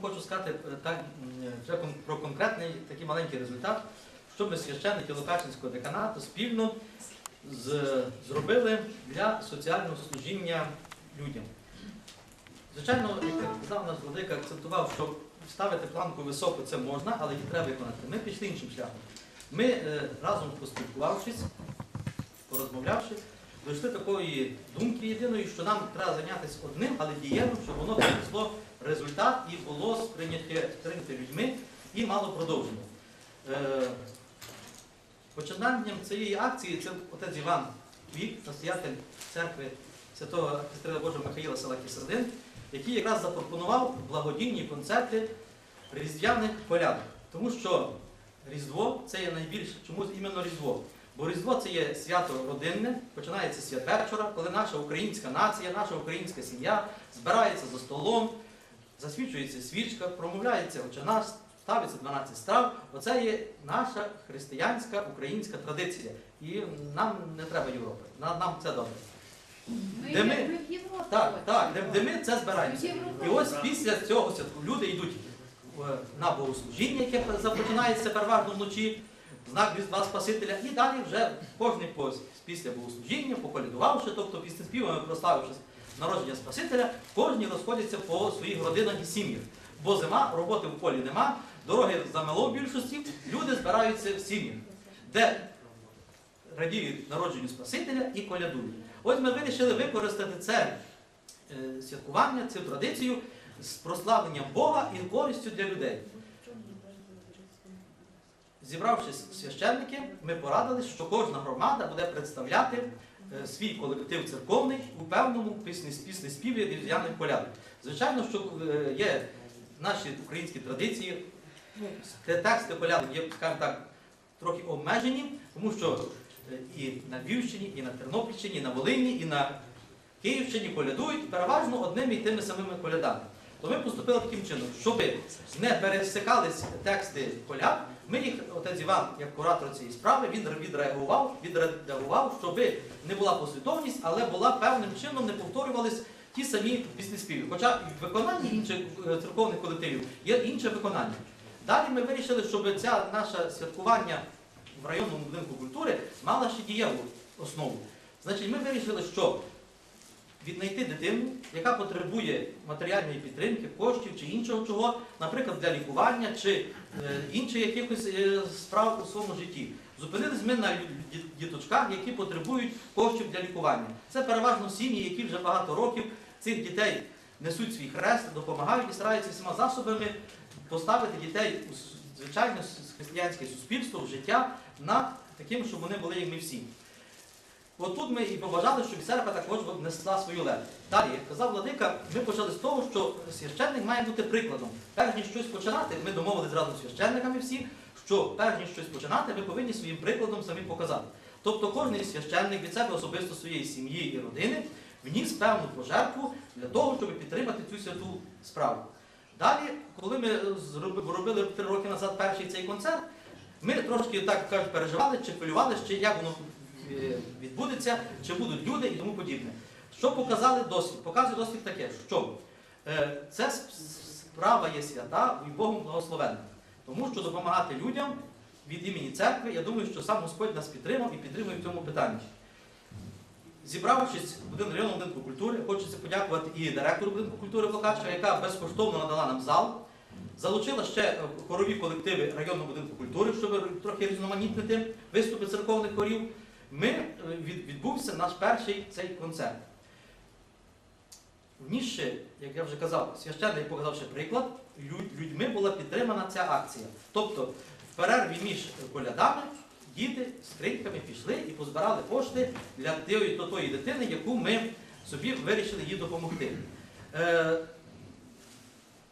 хочу сказати е, так, вже про конкретний такий маленький результат, що ми священники Лукачинського деканату спільно з- зробили для соціального служіння людям. Звичайно, як казав наш владика, акцентував, що ставити планку високо це можна, але її треба виконати. Ми пішли іншим шляхом. Ми е, разом поспілкувавшись, порозмовлявши, дійшли такої думки єдиної, що нам треба зайнятися одним, але дієвим, щоб воно принесло результат і було сприйняте, людьми і мало продовження. Е, Починанням цієї акції це отець Іван Вік, настоятель церкви святого Архістратига Божого Михаїла села Кісердин, який якраз запропонував благодійні концерти різдвяних колядок. Тому що Різдво це є найбільше, чому іменно Різдво? Бо Різдво це є свято родинне, починається святвечора, коли наша українська нація, наша українська сім'я збирається за столом, засвічується свічка, промовляється Отче ставиться 12 страв. Оце є наша християнська українська традиція. І нам не треба Європи. Нам, нам це добре. Ми, Де ми? ми в Європі. Так, так, де, де ми це збираємося. І ось після цього святку люди йдуть е, на богослужіння, яке започинається переважно вночі, знак Різдва Спасителя, і далі вже кожний після богослужіння, поколядувавши, тобто після співами прославивши народження Спасителя, кожні розходяться по своїх родинах і сім'ях. Бо зима, роботи в полі нема, дороги замело в більшості, люди збираються в сім'ях, де радіють народженню Спасителя і колядують. Ось ми вирішили використати це е, святкування, цю традицію з прославленням Бога і користю для людей. Зібравшись священники, ми порадились, що кожна громада буде представляти е, свій колектив церковний у певному пісні, пісні співі різдвяних колядок. Звичайно, що е, є наші українські традиції, тексти колядок є, скажімо так, трохи обмежені, тому що е, і на Львівщині, і на Тернопільщині, і на Волині, і на Київщині колядують переважно одними і тими самими колядами. То ми поступили таким чином, щоб не пересикались тексти коляд, ми їх, отець Іван, як куратор цієї справи, він відреагував, відредагував, щоб не була послідовність, але була певним чином не повторювались ті самі пісні. Хоча в виконанні інших е, церковних колективів є інше виконання. Далі ми вирішили, щоб ця наше святкування в районному будинку культури мала ще дієву основу. Значить, ми вирішили, що віднайти дитину, яка потребує матеріальної підтримки, коштів чи іншого чого, наприклад, для лікування чи е, інших якихось е, справ у своєму житті. Зупинились ми на діточках, які потребують коштів для лікування. Це переважно сім'ї, які вже багато років цих дітей несуть свій хрест, допомагають і стараються всіма засобами поставити дітей у звичайне християнське суспільство, в життя на таким, щоб вони були як ми всі. От тут ми і побажали, щоб церква також внесла свою лепту. Далі, як казав Владика, ми почали з того, що священник має бути прикладом. Перш ніж щось починати, ми домовилися зразу з священниками всі, що перш ніж щось починати, ми повинні своїм прикладом самі показати. Тобто кожен священник від себе особисто своєї сім'ї і родини вніс певну пожертву для того, щоб підтримати цю святу справу. Далі, коли ми робили три роки назад перший цей концерт, ми трошки так кажуть, переживали, чи хвилювалися, чи як воно відбудеться, чи будуть люди і тому подібне. Що показали досвід? Показує досвід таке, що е, це справа є свята і Богом благословенна. Тому що допомагати людям від імені церкви, я думаю, що сам Господь нас підтримав і підтримує в цьому питанні. Зібравшись в один районному будинку культури, хочеться подякувати і директору будинку культури Плакачева, яка безкоштовно надала нам зал. Залучила ще е, хорові колективи районного будинку культури, щоб трохи різноманітнити виступи церковних хорів. Ми е, від- відбувся наш перший цей концерт. Внісши, як я вже казав, священник показавши приклад, лю- людьми була підтримана ця акція. Тобто в перерві між колядами діти з скриньками пішли і позбирали кошти для тієї то тої дитини, яку ми собі вирішили їй допомогти. Е,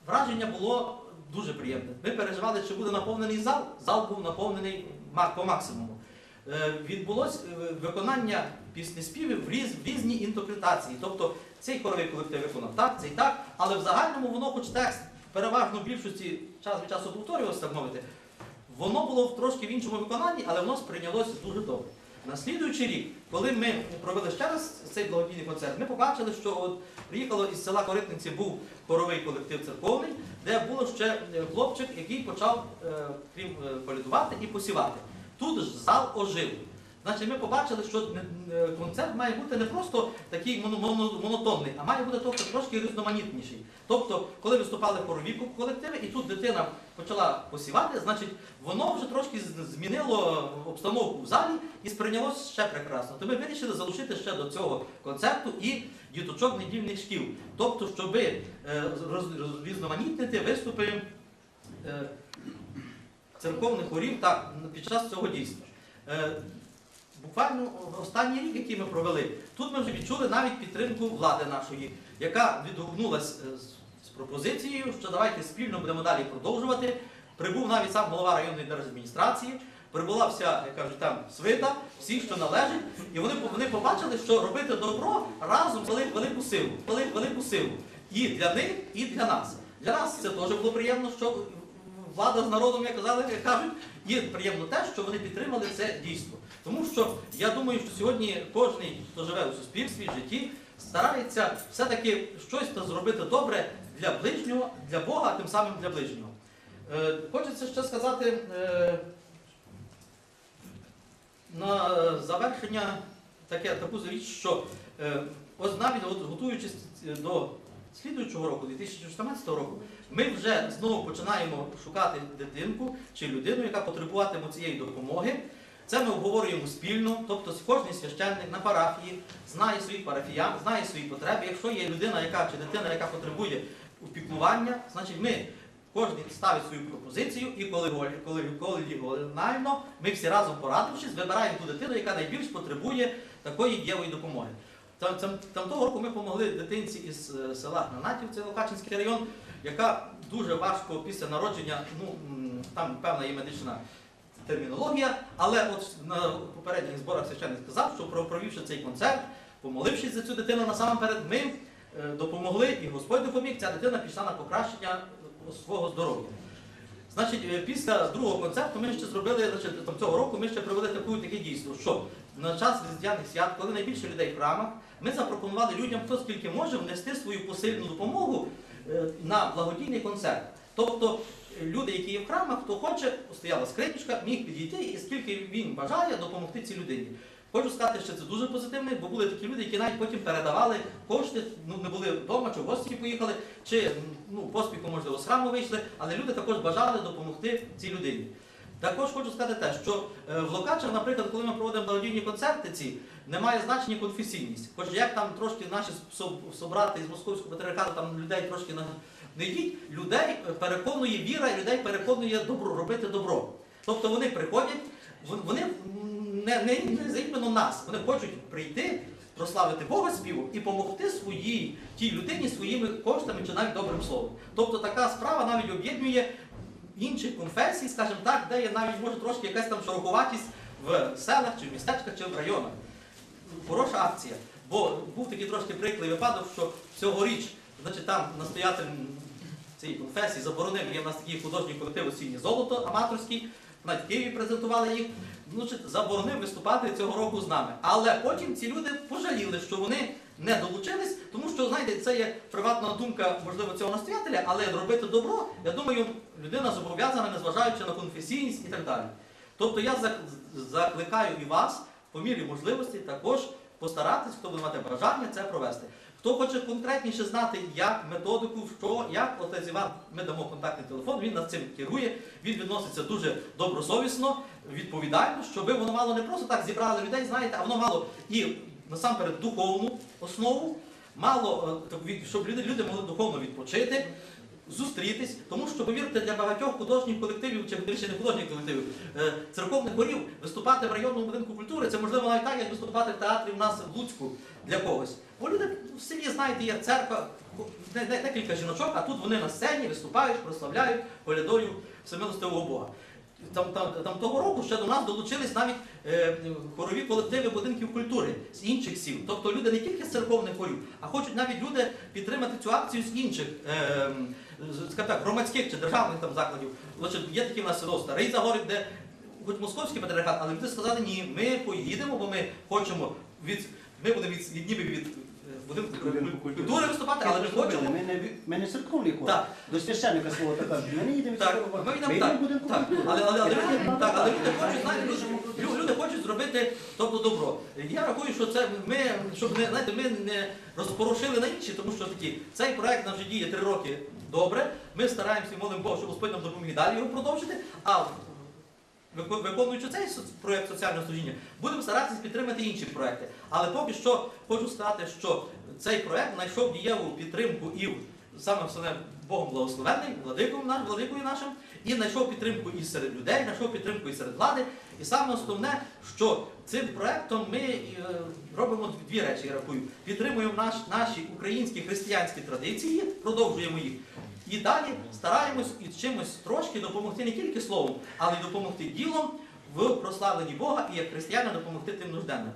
враження було дуже приємне. Ми переживали, чи буде наповнений зал. Зал був наповнений по максимуму. Е, відбулось е, виконання піснеспівів в, в різні інтерпретації. Тобто цей хоровий колектив виконав так, цей так, але в загальному воно, хоч текст переважно в більшості час від часу повторювався, так мовити, воно було трошки в іншому виконанні, але воно сприйнялося дуже добре. На рік, коли ми провели ще раз цей благодійний концерт, ми побачили, що от приїхало із села Коритниці був хоровий колектив церковний, де було ще е, хлопчик, який почав, крім колядувати і посівати. Тут ж зал ожив. Значить, ми побачили, що е, концерт має бути не просто такий моно- моно- монотонний, а має бути трохи трошки різноманітніший. Тобто, коли виступали хорові колективи, і тут дитина почала посівати, значить, воно вже трошки змінило обстановку в залі і сприйнялося ще прекрасно. То ми вирішили залучити ще до цього концерту і діточок недільних шкіл. Тобто, щоб е, різноманітнити виступи е, церковних хорів так, під час цього дійства. Е, Буквально останній рік, який ми провели, тут ми вже відчули навіть підтримку влади нашої, яка відгукнулася е, з- пропозицією, що давайте спільно будемо далі продовжувати. Прибув навіть сам голова районної держадміністрації, прибула вся, як кажуть, там свита, всі, що належить, і вони, вони побачили, що робити добро разом велику, велику силу, велику силу. І для них, і для нас. Для нас це теж було приємно, що влада з народом, як казали, кажуть, і приємно те, що вони підтримали це дійство. Тому що я думаю, що сьогодні кожен, хто живе у суспільстві, в житті, старається все-таки щось зробити добре для ближнього, для Бога, а тим самим для ближнього. Е, Хочеться ще сказати е, на завершення таке, таку річ, що е, ось навіть от готуючись до слідуючого року, 2014 року, ми вже знову починаємо шукати дитинку чи людину, яка потребуватиме цієї допомоги. Це ми обговорюємо спільно, тобто кожен священник на парафії знає своїх парафіян, знає свої потреби. Якщо є людина, яка чи дитина, яка потребує опікування, значить ми кожен ставить свою пропозицію, і коли коли, коли, коли ми всі разом порадившись, вибираємо ту дитину, яка найбільш потребує такої дієвої допомоги. Там, там, там того року ми допомогли дитинці із е, села Гранатів, це Локачинський район, яка дуже важко після народження, ну там певна є медична термінологія, але от на попередніх зборах священник сказав, що про- провівши цей концерт, помолившись за цю дитину насамперед, ми е, допомогли і Господь допоміг, ця дитина пішла на покращення е, свого здоров'я. Значить, е, після другого концерту ми ще зробили, значить, там цього року ми ще провели таку таке дійство, що на час різдвяних свят, коли найбільше людей в храмах, ми запропонували людям, хто скільки може, внести свою посильну допомогу е, на благодійний концерт. Тобто е, люди, які є в храмах, хто хоче, стояла скрипочка, міг підійти і скільки він бажає допомогти цій людині. Хочу сказати, що це дуже позитивно, бо були такі люди, які навіть потім передавали кошти, ну не були вдома, чи в гості поїхали, чи ну, поспіхом, можливо, з храму вийшли, але люди також бажали допомогти цій людині. Також хочу сказати те, що е, в Локачах, наприклад, коли ми проводимо благодійні концерти ці, немає значення конфесійність. Хоч як там трошки наші собрати із московського патріархату там людей трошки не йдіть, людей переконує віра, людей переконує добро, робити добро. Тобто вони приходять, вони не, не, не за іменно нас, вони хочуть прийти, прославити Бога співом і допомогти своїй тій людині своїми коштами чи навіть добрим словом. Тобто така справа навіть об'єднує інших конфесій, скажімо так, де є навіть може трошки якась там шороховатість в селах чи в містечках чи в районах. Хороша акція. Бо був такий трошки приклий випадок, що цьогоріч, значить, там настоятель цієї конфесії заборонив, є в нас такий художній колектив осіннє золото аматорський, навіть в Києві презентували їх. Значить, заборонив виступати цього року з нами. Але потім ці люди пожаліли, що вони не долучились, тому що, знаєте, це є приватна думка, можливо, цього настоятеля, але робити добро, я думаю, людина зобов'язана, незважаючи на конфесійність і так далі. Тобто я закликаю і вас, по мірі можливості, також постаратись, хто буде мати бажання це провести. Хто хоче конкретніше знати, як методику, що, як отець Іван, ми дамо контактний телефон, він над цим керує, він відноситься дуже добросовісно, відповідально, щоб воно мало не просто так зібрали людей, знаєте, а воно мало і насамперед духовну основу, мало, е, щоб люди, люди могли духовно відпочити, зустрітись, тому що, повірте, для багатьох художніх колективів, чи більше не художніх колективів, е, церковних хорів виступати в районному будинку культури, це можливо навіть так, як виступати в театрі в нас в Луцьку для когось. Бо люди в селі, знаєте, є церква, де- де- декілька жіночок, а тут вони на сцені виступають, прославляють колядою всемилостивого Бога. Там, там, там того року ще до нас долучились навіть е, хорові колективи будинків культури з інших сіл. Тобто люди не тільки з церковних хорів, а хочуть навіть люди підтримати цю акцію з інших е, скажімо так, громадських чи державних там закладів. Значить, є такі в нас село Старий Загорик, де хоч московський патріархат, але люди сказали, ні, ми поїдемо, бо ми хочемо від. Ми будемо від, ніби від е, будинку Будинку культури. культури виступати, але ми хочемо. Ми не, ми не церковний хор. Так. До священника свого так кажуть, ми не їдемо Так, ми йдемо так, в будинку так. культури. Але, але, але, люди, так, але люди хочуть, знаєте, лю- люди хочуть зробити тобто добро. Я рахую, що це ми, щоб не знаєте, ми не розпорошили на інші, тому що такі цей проект наш вже діє три роки добре. Ми стараємося і молимо Бога, щоб Господь нам допоміг далі його продовжити. А виконуючи цей проект соціального служіння, будемо старатися підтримати інші проекти. Але поки що хочу сказати, що цей проект знайшов дієву підтримку і саме основне Богом благословенний, владикою, наш, владикою нашим, і знайшов підтримку і серед людей, знайшов підтримку і серед влади. І саме основне, що цим проектом ми е, робимо дві речі, я рахую. Підтримуємо наш, наші українські християнські традиції, продовжуємо їх. І далі стараємось і чимось трошки допомогти не тільки словом, але й допомогти ділом в прославленні Бога і як християни допомогти тим нужденним.